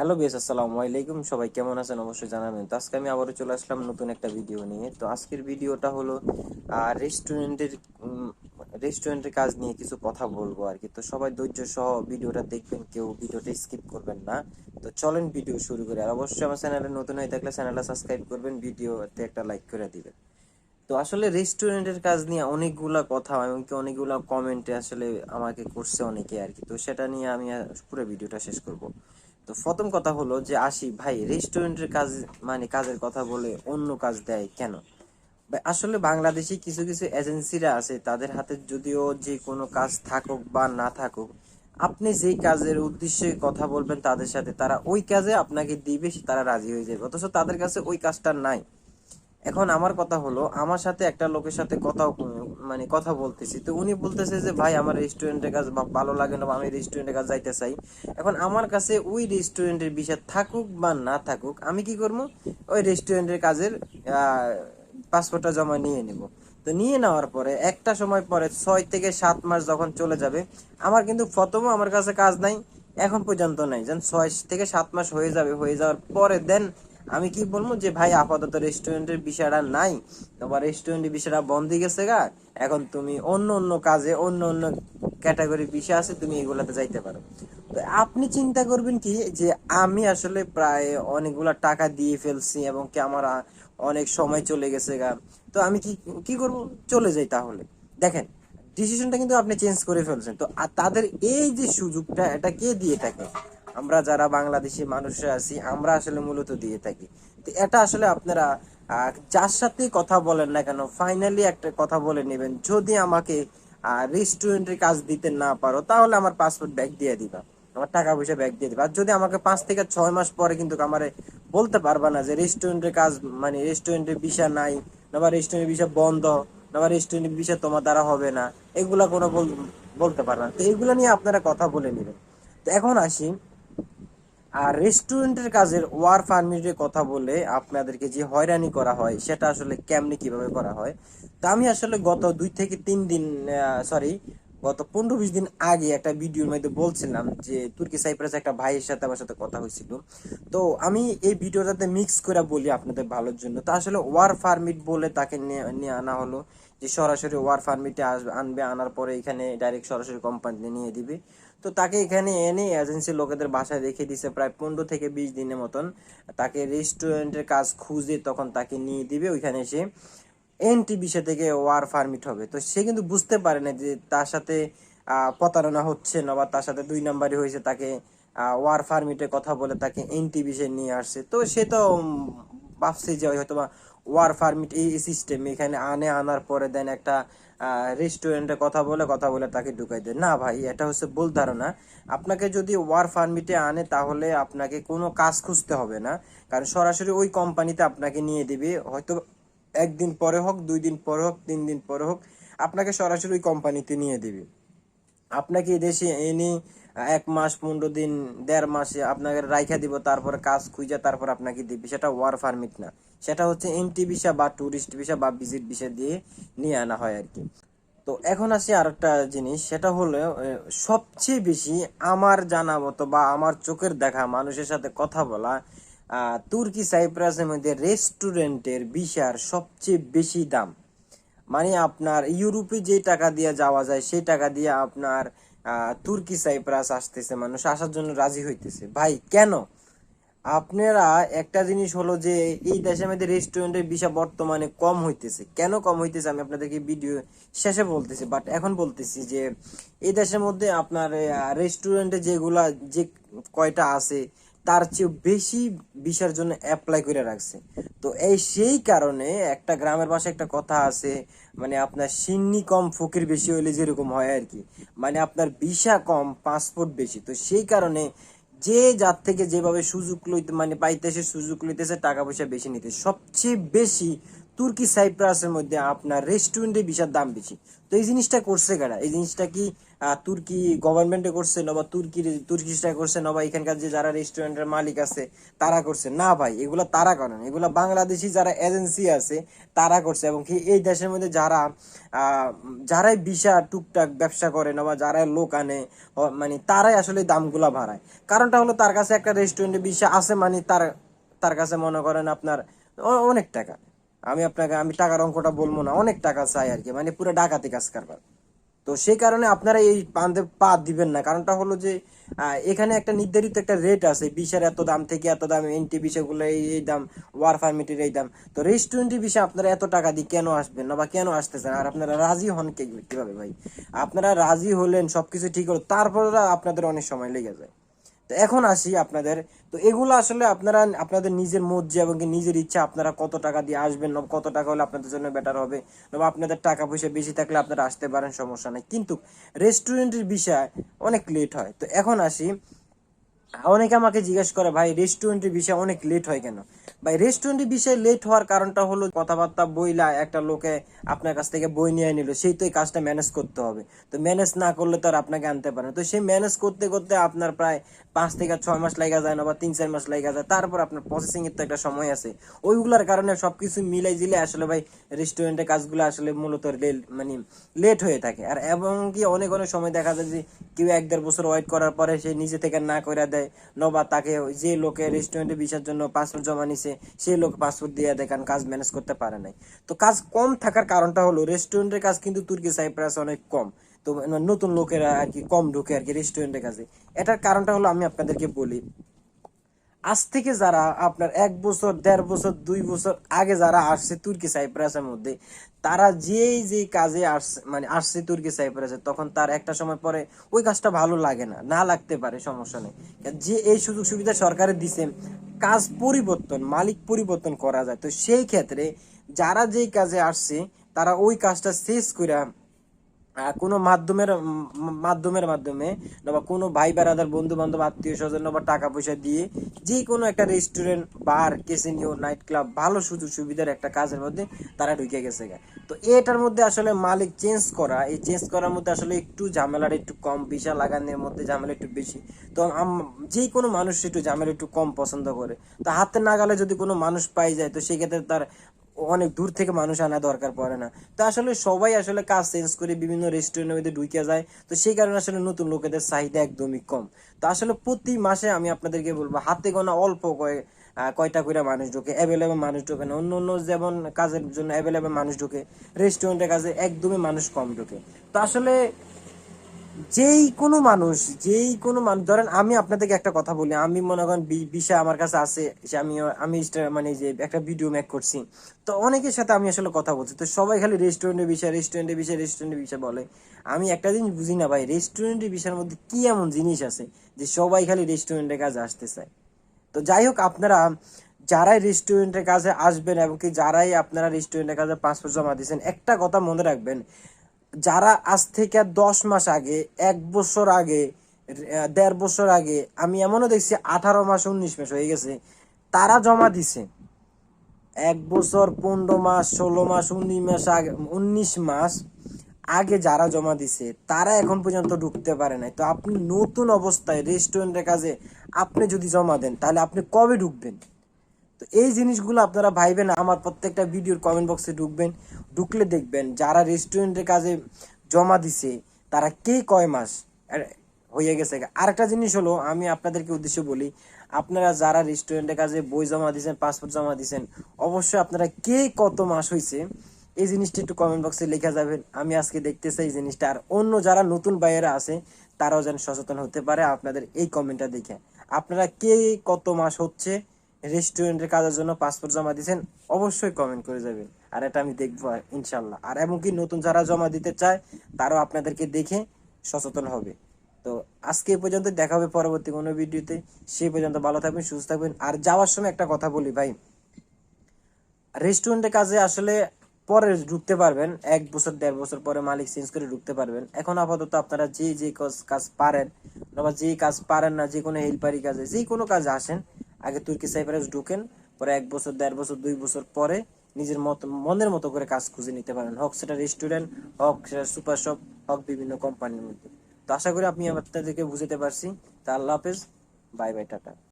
Hello base আসসালামু আলাইকুম। সবাই কেমন আছেন? অবশ্যই জানাবেন। তো আজকে আমি আবারও চলে আসলাম নতুন একটা ভিডিও নিয়ে। তো আজকের ভিডিওটা হলো রেস্টুরেন্টের রেস্টুরেন্টের কাজ নিয়ে কিছু কথা বলব আর কি। তো সবাই ধৈর্য সহ ভিডিওটা দেখবেন, কেউ ভিডিওটা স্কিপ করবেন না। তো চলেন ভিডিও শুরু করি। আর অবশ্যই আমার চ্যানেলে নতুন হয়ে থাকলে চ্যানেলটা সাবস্ক্রাইব করবেন, ভিডিওতে একটা লাইক করে দিবেন। তো আসলে রেস্টুরেন্টের কাজ নিয়ে অনেকগুলা কথা এমনকি অনেকগুলা কমেন্টে আসলে আমাকে করছে অনেকে আর কি। তো সেটা নিয়ে আমি পুরো ভিডিওটা শেষ করব। তো প্রথম কথা হলো যে আসি ভাই রেস্টুরেন্টের কাজ মানে কাজের কথা বলে অন্য কাজ দেয় কেন? আসলে বাংলাদেশে কিছু কিছু এজেন্সিরা আছে, তাদের হাতে যদিও যে কোনো কাজ থাকুক বা না থাকুক, আপনি যেই কাজের উদ্দেশ্যে কথা বলবেন তাদের সাথে, তারা ওই কাজে আপনাকে দিবে, তারা রাজি হয়ে যাবে। অথচ তাদের কাছে ওই কাজটা নাই। এখন আমার কথা হলো, আমার সাথে একটা লোকের সাথে কথা মানে কথা বলতেছি। তো উনি বলতেছে যে, ভাই, আমার রেস্টুরেন্টের কাজ ভালো লাগে না আমি রেস্টুরেন্টের কাজ যাইতে চাই। এখন আমার কাছে ওই রেস্টুরেন্টের বিষয় থাকুক বা না থাকুক, আমি কি করব? ওই রেস্টুরেন্টের কাজের পাসপোর্টটা জমা নিয়ে নেব। তো নিয়ে নেওয়ার পরে একটা সময় পরে ছয় থেকে সাত মাস যখন চলে যাবে, আমার কিন্তু প্রথমও আমার কাছে কাজ নাই, এখন পর্যন্ত নাই। যেন ছয় থেকে সাত মাস হয়ে যাবে, হয়ে যাওয়ার পরে দেন আমি কি বলব যে, ভাই, আপাতত রেস্টুরেন্টের বিষয়টা নাই। তোমার রেস্টুরেন্টের বিষয়টা বন্ধ গেছে গা। এখন তুমি অন্য অন্য কাজে, অন্য অন্য ক্যাটাগরি বিষয় আছে, তুমি এগুলাতে যাইতে পারো। তো আপনি চিন্তা করবেন কি, যে আমি আসলে প্রায় অনেকগুলা টাকা দিয়ে ফেলছি এবং কি আমার অনেক সময় চলে গেছে গা। তো আমি কি কি করব? চলে যাই তাহলে। দেখেন ডিসিশনটা কিন্তু আপনি চেঞ্জ করে ফেলছেন। তো তাদের এই যে সুযোগটা, এটা কে দিয়ে থাকে? আমরা যারা বাংলাদেশি মানুষরা আছি, আমরা আসলে মূলত দিয়ে থাকি। তো এটা আসলে আপনারা যার সাথে কথা বলেন না কেন ফাইনালি একটা কথা বলে নেবেন। যদি আমাকে রেস্টুরেন্টের কাজ দিতে না পারো, তাহলে আমার পাসপোর্ট ব্যাগ দিয়ে দিবা। আমার টাকা পয়সা ব্যাগ দিয়ে দিবা। আর যদি আমাকে পাঁচ থেকে ছয় মাস পরে কিন্তু আমারে বলতে পারবা না যে রেস্টুরেন্টের কাজ মানে রেস্টুরেন্টের ভিসা নাই না রেস্টুরেন্টের ভিসা বন্ধ না রেস্টুরেন্টের ভিসা তোমার দ্বারা হবে না, এগুলা কোনো বল- বলতে পারবা না। তো এগুলো নিয়ে আপনারা কথা বলে নেবেন। তো এখন আসি। আর রেস্টুরেন্টের কাজের ওয়ার পারমিটের কথা বলে আপনাদেরকে যে হয়রানি করা হয়, সেটা আসলে কেমনি কীভাবে করা হয়? তা আমি আসলে গত দুই থেকে তিন দিন সরি গত পনেরো বিশ দিন আগে একটা ভিডিওর মধ্যে বলছিলাম যে তুর্কি সাইপ্রাস একটা ভাইয়ের সাথে আমার সাথে কথা হয়েছিল। তো আমি এই ভিডিওটাতে মিক্স করে বলি আপনাদের ভালোর জন্য। তা আসলে ওয়ার ফার্মিট বলে তাকে নিয়ে আনা হলো যে সরাসরি ওয়ার ফার্মিটে আসবে, আনবে, আনার পরে এখানে ডাইরেক্ট সরাসরি কোম্পানি নিয়ে দিবে। তো তাকে এখানে এনে এজেন্সি লোকেদের বাসায় রেখে দিছে প্রায় পনেরো থেকে বিশ দিনের মতন। তাকে রেস্টুরেন্টের কাজ খুঁজে তখন তাকে নিয়ে দিবে, ওইখানে এসে এনটি বিষয় থেকে ওয়ার পারমিট হবে। তো সে কিন্তু বুঝতে পারে না যে তার সাথে প্রতারণা হচ্ছে না বা তার সাথে দুই নাম্বারই হয়েছে, তাকে ওয়ার পারমিটের কথা বলে তাকে এনটি বিষয় নিয়ে আসছে। তো সে তো ভাবছে যে হয়তো বা ওয়ার পারমিট এই সিস্টেম এখানে আনে, আনার পরে দেন একটা রেস্টুরেন্টে কথা বলে কথা বলে তাকে ঢুকাই দেয় না ভাই, এটা হচ্ছে ভুল ধারণা। আপনাকে যদি ওয়ার পারমিটে আনে, তাহলে আপনাকে কোনো কাজ খুঁজতে হবে না। কারণ সরাসরি ওই কোম্পানিতে আপনাকে নিয়ে দিবে। হয়তো একদিন পরে হোক, দুই দিন পরে হোক, তিন দিন পরে হোক, আপনাকে সরাসরি ওই কোম্পানিতে নিয়ে দিবে। আপনাকে দেশে এনে এক মাস, পনেরো দিন, দেড় মাসে আপনাকে রাইখা দিব, তারপরে কাজ খুঁজে তারপর আপনাকে দিবে। সেটা ওয়ার পারমিট না। সেটা হচ্ছে এনটি ভিসা বা ট্যুরিস্ট ভিসা বা ভিজিট ভিসা দিয়ে নিয়ে আনা হয় আর কি। তো এখন আসি আরেকটা জিনিস, সেটা হলো সবচেয়ে বেশি আমার জানা মতো বা আমার চোখের দেখা মানুষের সাথে কথা বলা তুর্কি সাইপ্রাসের মধ্যে রেস্টুরেন্টের ভিসার সবচেয়ে বেশি দাম। মানে আপনার ইউরোপে যে টাকা দিয়ে যাওয়া যায়, সেই টাকা দিয়ে আপনার তুর্কি সাইপ্রাস আসতেছে, মানুষ আসার জন্য রাজি হইতেছে। ভাই, কেন? আপনারা একটা জিনিস হলো যে, এই দেশের মধ্যে রেস্টুরেন্টের বিষয় বর্তমানে কম হইতেছে। কেন কম হইতেছে? আমি আপনাদেরকে ভিডিও শেষে বলতেছি বাট এখন বলতেছি যে, এই দেশের মধ্যে আপনার রেস্টুরেন্টে যেগুলা, যে কয়টা আছে তার চেয়ে বেশি বিষয়ের জন্য অ্যাপ্লাই করে রাখছে। তো এই সেই কারণে একটা গ্রামের পাশে একটা কথা আছে মানে আপনার সিন্নি কম, ফকির বেশি হইলে যেরকম হয় আর কি। মানে আপনার ভিসা কম পাসপোর্ট বেশি। তো সেই কারণে যে যার থেকে যেভাবে সুযোগ লইতে মানে পাইতেছে, সুযোগ লইতেছে, টাকা পয়সা বেশি নিতে। সবচেয়ে বেশি তুর্কি সাইপ্রাসের মধ্যে আপনার রেস্টুরেন্টে ভিসার দাম বেশি। তো এই জিনিসটা করছে কারা? এই জিনিসটা কি তুর্কি গভর্নমেন্টে করছে নবা তুর্কির তুর্কিশটা করছে নবা এখানকার যে যারা রেস্টুরেন্টের মালিক আছে, তারা করছে। না ভাই, এগুলো তারা করেন এগুলো বাংলাদেশি যারা এজেন্সি আছে, তারা করছে। এবং কি এই দেশের মধ্যে যারা যারাই ভিসা, টুকটাক ব্যবসা করে নবা, যারাই লোক আনে মানে তারাই আসলে দামগুলো বাড়ায়। কারণটা হলো তার কাছে একটা রেস্টুরেন্টে ভিসা আছে মানে তার তার কাছে মনে করেন আপনার অনেক টাকা। আমি আপনাকে, আমি টাকার অঙ্কটা বলব না, অনেক টাকা চাই আর কি মানে পুরো ডাকাতি কাজ কারবার। তো সেই কারণে আপনারা এই পান্তে পা দিবেন না, কারণটা হলো যে এখানে একটা নির্ধারিত একটা রেট আছে বিশের এত দাম থেকে এত দাম এনটি বিষয়গুলো, এই এই দাম ওয়ার ফার্মিটির এই দাম। তো রেস্টুরেন্টের বিষয়ে আপনারা এত টাকা দিয়ে কেন আসবেন না বা কেন আসতে আসতেছেন? আর আপনারা রাজি হন কে- কীভাবে ভাই? আপনারা রাজি হলেন, সবকিছু ঠিক হলো, তারপর আপনাদের অনেক সময় লেগে যায়। তো এখন আসি আপনাদের। তো এগুলো আসলে আপনারা, আপনাদের নিজের মর্জি এবং নিজের ইচ্ছা আপনারা কত টাকা দিয়ে আসবেন কত টাকা হলে আপনাদের জন্য বেটার হবে বা আপনাদের টাকা পয়সা বেশি থাকলে আপনারা আসতে পারেন, সমস্যা নেই। কিন্তু রেস্টুরেন্টের বিষয় অনেক লেট হয়। তো এখন আসি। অনেকে আমাকে জিজ্ঞেস করে, ভাই রেস্টুরেন্টের বিষয় অনেক লেট হয় কেন? ভাই রেস্টুরেন্টের বিষয়ে লেট হওয়ার কারণটা হলো কথাবার্তা বইলা একটা লোকে আপনার কাছ থেকে বই নিয়ে নিল, সেই তো এই কাজটা ম্যানেজ করতে হবে। তো ম্যানেজ না করলে তো আর আপনাকে আনতে পারে। তো সেই ম্যানেজ করতে করতে আপনার প্রায় পাঁচ থেকে ছয় মাস লাগা যায় না বা তিন চার মাস লাগা যায়। তারপর আপনার প্রসেসিং এর তো একটা সময় আছে। ওইগুলার কারণে সবকিছু মিলাই দিলে আসলে ভাই রেস্টুরেন্টের কাজগুলো আসলে মূলত মানে লেট হয়ে থাকে। আর এবং কি অনেক অনেক সময় দেখা যায় যে কেউ এক দেড় বছর ওয়েট করার পরে সে নিজে থেকে না করে দেয়। নবা তাকে যে লোকে রেস্টুরেন্টে ভিসার জন্য পাসপোর্ট জমা নিছে সেই লোক পাসপোর্ট দিয়ে দেয় কারণ কাজ ম্যানেজ করতে পারে নাই। তো কাজ কম থাকার কারণটা হলো রেস্টুরেন্টের কাজ কিন্তু তুর্কি সাইপ্রাস অনেক কম। তো মানে নতুন লোকেরা আর কি কম ঢুকে আর কি রেস্টুরেন্টের কাজে। এটার কারণটা হলো আমি আপনাদেরকে বলি আজ থেকে যারা আপনার এক বছর, দেড় বছর, দুই বছর আগে যারা আসছে তুর্কি সাইপ্রাসের মধ্যে, তারা যেই যেই কাজে আসছে মানে আসছে তুর্কি সাইপ্রাসে, তখন তার একটা সময় পরে ওই কাজটা ভালো লাগে না না লাগতে পারে, সমস্যা নেই। যে এই সুযোগ সুবিধা সরকারে দিছে, কাজ পরিবর্তন, মালিক পরিবর্তন করা যায়। তো সেই ক্ষেত্রে যারা যেই কাজে আসছে, তারা ওই কাজটা শেষ করে কোনো মাধ্যমের মাধ্যমের মাধ্যমে বা কোনো ভাই বেড়াদার বন্ধু বান্ধব আত্মীয় স্বজন বা টাকা পয়সা দিয়ে যে কোনো একটা restaurant bar casino night club ভালো সুযোগ সুবিধার একটা কাজের মধ্যে তারা ঢুকে গেছে। তো এটার মধ্যে আসলে মালিক চেঞ্জ করা, এই চেঞ্জ করার মধ্যে আসলে একটু ঝামেলাটা একটু কম ভিসা লাগানোর মধ্যে ঝামেলা একটু বেশি তো যে কোনো মানুষ একটু ঝামেলা একটু কম পছন্দ করে তো হাতে নাগালে যদি কোনো মানুষ পাই যায়, তো সেক্ষেত্রে তার অনেক দূর থেকে মানুষ আনা দরকার পড়ে না। তো আসলে সবাই আসলে কাজ চেঞ্জ করে বিভিন্ন রেস্টুরেন্টের মধ্যে ঢুকে যায়। তো সেই কারণে আসলে নতুন লোকেদের চাহিদা একদমই কম। তো আসলে প্রতি মাসে আমি আপনাদেরকে বলব, হাতে গোনা অল্প কয়ে কয়টা করে মানুষ ঢোকে। অ্যাভেলেবেল মানুষ ঢোকে না। অন্য অন্য যেমন কাজের জন্য অ্যাভেলেবেল মানুষ ঢোকে রেস্টুরেন্টের কাজে একদমই মানুষ কম ঢোকে। তো আসলে যেই কোনো মানুষ, যেই কোনো মানুষ ধরেন আমি আপনাদেরকে একটা কথা বলি, আমি মনে করেন বিষয় আমার কাছে আছে, যে আমি আমি মানে যে একটা ভিডিও মেক করছি। তো অনেকের সাথে আমি আসলে কথা বলছি। তো সবাই খালি রেস্টুরেন্টের বিষয় রেস্টুরেন্টের বিষয় রেস্টুরেন্টের বিষয় বলে। আমি একটা জিনিস বুঝি না ভাই রেস্টুরেন্টের বিষয়ের মধ্যে কি এমন জিনিস আছে যে সবাই খালি রেস্টুরেন্টের কাজে আসতে চায় তো যাই হোক, আপনারা যারাই রেস্টুরেন্টের কাজে আসবেন এবং কি যারাই আপনারা রেস্টুরেন্টের কাজে পাসপোর্ট জমা দিয়েছেন, একটা কথা মনে রাখবেন যারা আজ থেকে দশ মাস আগে, এক বছর আগে দেড় বছর আগে, আমি এমনও দেখছি আঠারো মাস, উনিশ মাস হয়ে গেছে, তারা জমা দিছে। এক বছর, পনেরো মাস, ষোলো মাস, উনিশ মাস আগে, উনিশ মাস আগে যারা জমা দিছে, তারা এখন পর্যন্ত ঢুকতে পারে নাই। তো আপনি নতুন অবস্থায় রেস্টুরেন্টের কাজে আপনি যদি জমা দেন, তাহলে আপনি কবে ঢুকবেন? তো এই জিনিসগুলো আপনারা ভাইবেন, আমার প্রত্যেকটা ভিডিওর কমেন্ট বক্সে ঢুকবেন, ঢুকলে দেখবেন যারা রেস্টুরেন্টের কাজে জমা দিছে, তারা কে কয় মাস হয়ে গেছে আরেকটা জিনিস হলো, আমি আপনাদেরকে উদ্দেশ্য বলি, আপনারা যারা রেস্টুরেন্টের কাজে বই জমা দিয়েছেন পাসপোর্ট জমা দিয়েছেন অবশ্যই আপনারা কে কত মাস হয়েছে এই জিনিসটা একটু কমেন্ট বক্সে লেখা যাবেন আমি আজকে দেখতে চাই এই জিনিসটা, আর অন্য যারা নতুন বাইরে আছে, তারাও যেন সচেতন হতে পারে আপনাদের এই কমেন্টটা দেখে। আপনারা কে কত মাস হচ্ছে রেস্টুরেন্টের কাজের জন্য পাসপোর্ট জমা দিয়েছেন, অবশ্যই কমেন্ট করে যাবেন। আর এটা আমি দেখব, ইনশাল্লাহ। আর এমনকি নতুন যারা জমা দিতে চায়, তারাও আপনাদেরকে দেখে সচেতন হবে। তো আজকে পর্যন্ত, দেখা হবে পরবর্তী কোনো ভিডিওতে। সেই পর্যন্ত ভালো থাকবেন, সুস্থ থাকবেন। আর যাওয়ার সময় একটা কথা বলি ভাই। রেস্টুরেন্টের কাজে আসলে পরে ঢুকতে পারবেন, এক বছর, দেড় বছর পরে মালিক চেঞ্জ করে ঢুকতে পারবেন। এখন আপাতত আপনারা যে যে কাজ- কাজ পারেন, অথবা যে কাজ পারেন না, যে কোনো হেল্পারি কাজে, যে কোনো কাজে আসেন আগে তুর্কি সাইপ্রাস ঢুকেন, পরে এক বছর, দেড় বছর, দুই বছর পরে নিজের মত মনের মতো করে কাজ খুঁজে নিতে পারেন। হক সেটা রেস্টুরেন্ট, হক সেটা সুপার শপ, হক বিভিন্ন কোম্পানির মধ্যে। তো আশা করি আমি আপনাদেরকে বুঝাতে পারছি। তা আল্লাহ হাফেজ। Bye bye, tata.